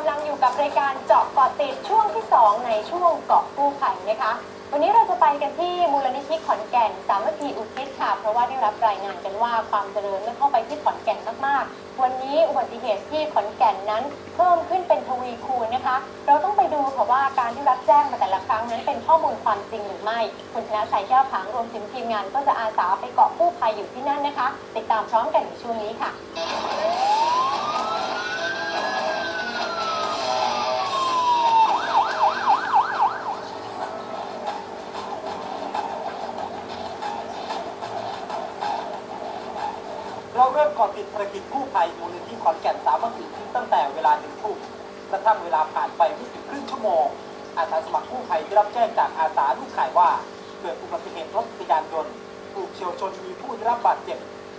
กำลังอยู่กับรายการเจาะเกาะติดช่วงที่ 2 ในช่วงเกาะกู้ภัยนะคะ วันนี้เราจะไปกันที่มูลนิธิขอนแก่นสามัคคีอุทิศค่ะ เพราะว่าได้รับรายงานกันว่าความเจริญได้เข้าไปที่ขอนแก่นมากๆ วันนี้อุบัติเหตุที่ขอนแก่นนั้น เพิ่มขึ้นเป็นทวีคูณนะคะ เราต้องไปดูค่ะว่าการที่รับแจ้งมาแต่ละครั้งนั้นเป็นข้อมูลความจริงหรือไม่ คุณชนะชัยแก้วผางรวมถึงทีมงาน ก็จะอาสาไปเกาะกู้ภัยอยู่ที่นั่นนะคะ ติดตามพร้อมกันในช่วงนี้ค่ะ เราเริ่มก่อติดภารกิจกู้ภัยมูลนิธิขอนแก่นสามัคคีตั้งแต่เวลาหนึ่งทุ่มกระทั่งเวลาผ่านไปไม่ถึงครึ่งชั่วโมง อาสาสมัครกู้ภัยได้รับแจ้งจากอาสาลูกข่ายว่า เกิดอุบัติเหตุรถจักรยานยนต์ถูกเฉียวชนมีผู้ได้รับบาดเจ็บ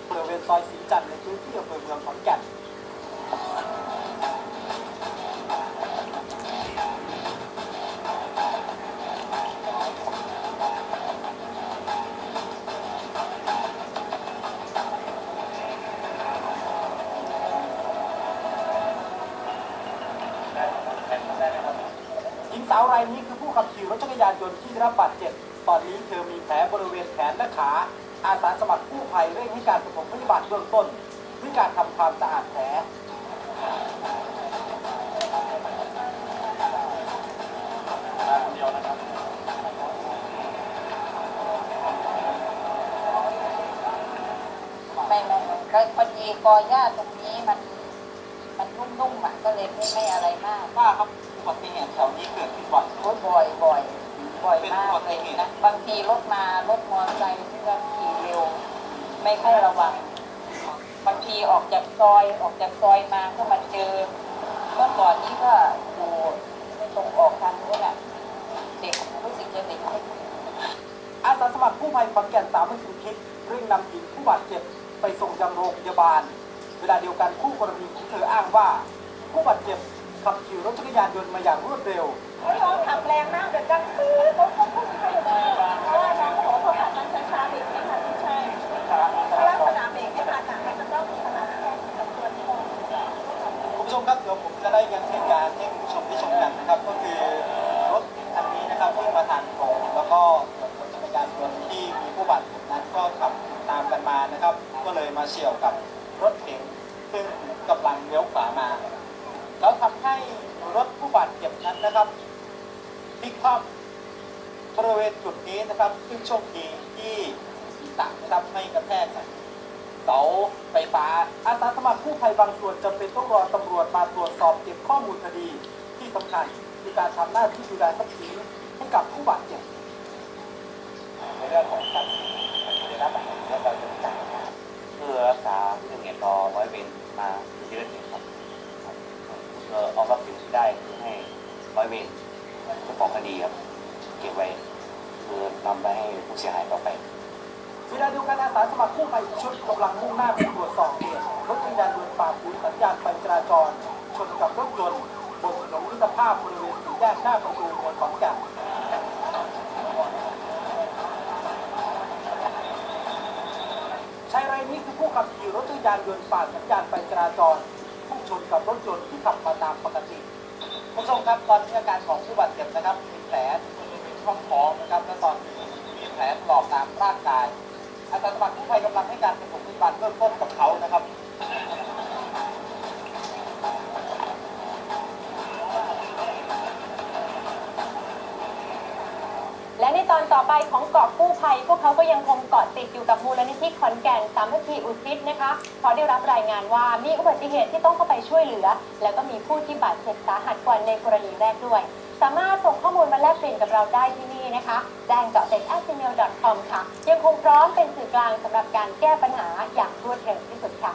บริเวณซอยสีจันทร์ในพื้นที่อำเภอเมืองขอนแก่น สาวรายนี้คือผู้ขับขี่รถจักรยานยนต์ที่ได้รับบาดเจ็บ ตอนนี้เธอมีแผลบริเวณแขนและขา อาสาสมัครกู้ภัยเร่งให้การปฐมพยาบาลเบื้องต้นด้วยการทำความสะอาดแผลไม่ไม่ก็พอดีกอหญ้าตรงนี้มัน มันนุ่มๆอะก็เลยไม่ไม่อะไรมาก ว่าครับอุบัติเหตุแถวนี้เกิดขึ้น บ่อยโอ้ยบ่อยบ่อยบ่อยเป็นมากอุบัเลติยเหตุนะบางทีรถมารถมอเตอร์ไซค์ที่ก็ขี่เร็ว ไม่ค่อยระวังบางทีออกจากซอยออกจากซอยมาก็มาเจอเมื่อก่อนนี้ก็อยู่ตรงออกทางนู้นอะเด็กรู้สึกจะเด็กอาสาสมัครกู้ภัยขอนแก่นสามัคคีคิดเร่งนำหญิงผู้บาดเจ็บไปส่งยังโรงพยาบาล เวลาเดียวกันคู่กรณีของเธออ้างว่า ผู้บาดเจ็บ ขับขี่รถจักรยานยนต์มาอย่างรวดเร็วน้องขับแรงมากเดี๋ยวจังปื้อเขาก็พุ่งเข้าเลยเพราะว่าน้องขอเขาขับมันช้าๆเบรกไม่ทันไม่ใช่ลักษณะเบรกไม่ทันอะมันจะต้องขนาดกับตัวนี้คุณผู้ชมครับเดี๋ยวผมจะได้ยังเหตุการณ์ให้คุณผู้ชมได้ชมกันนะครับ ก็คือรถคันนี้นะครับวิ่งมาทางตรงแล้วก็รถจักรยานยนต์ที่มีผู้บาดเจ็บนั้นก็ขับตามกันมานะครับ ก็เลยมาเฉี่ยวกับรถเก๋งซึ่งกำลังเลี้ยวขวามา แล้วทำ ให้รถผู้บาดเจ็บนั้นนะครับพลิกคว่ำบริเวณจุดนี้นะครับ ซึ่งโชคดีที่ศีรษะนะครับไม่กระแทกกับเสาไฟฟ้า อาสาสมัครกู้ภัยบางส่วนจำเป็นต้องรอตำรวจมาตรวจสอบเก็บข้อมูลคดีที่สำคัญคือการทำหน้าที่ดูแลทรัพย์สินให้กับผู้บาดเจ็บในเรื่องของการได้รับบาดเจ็บและการจัดการเพื่อรักษาเรื่องเหตุรอร้อยเวรมาเยอะเลยครับครับ เพื่อเอาทรัพย์สินที่ได้ให้ร้อยเวรเจ้าของคดีครับเก็บไว้คือนำไปให้ผู้เสียหายต่อไปเวลาเดียวกันอาสาสมัครกู้ภัยชุดกำลังมุ่งหน้าไปตรวจสอบเหตุรถจักรยานยนต์ฝ่าฝืนสัญญาณไฟจราจร ชนกับรถยนต์บนถนนมิตรภาพบริเวณสี่แยกหน้าประตูเมืองขอนแก่นชายรายนี้คือผู้ขับขี่รถจักรยานยนต์ฝ่าสัญญาณไฟจราจร ชนกับรถยนต์ที่ขับมาตามปกติผู้ชมครับตอนนี้อาการของผู้บาดเจ็บนะครับมีแผลที่ช่องท้องนะครับและตอนนี้มีแผลถลอกตามร่างกายอาสาสมัครกู้ภัยกำลังให้การปฐมพยาบาลเบื้องต้นกับเขานะครับ อนต่อไปของเกาะกู้ภัยพวกเขาก็ยังคงเกาะติดอยู่กับมูลนิธิขอนแก่นสามัคคีอุทิศนะคะเพราะได้รับรายงานว่ามีอุบัติเหตุที่ต้องเข้าไปช่วยเหลือ แล้วก็มีผู้ที่บาดเจ็บสาหัสกว่าในกรณีแรกด้วย สามารถส่งข้อมูลมาแลกเปลี่ยนกับเราได้ที่นี่นะคะแจ้งเจาะเด็ด gmail.com ค่ะ ยังคงพร้อมเป็นสื่อกลางสำหรับการแก้ปัญหาอย่างรวดเร็วที่สุดค่ะ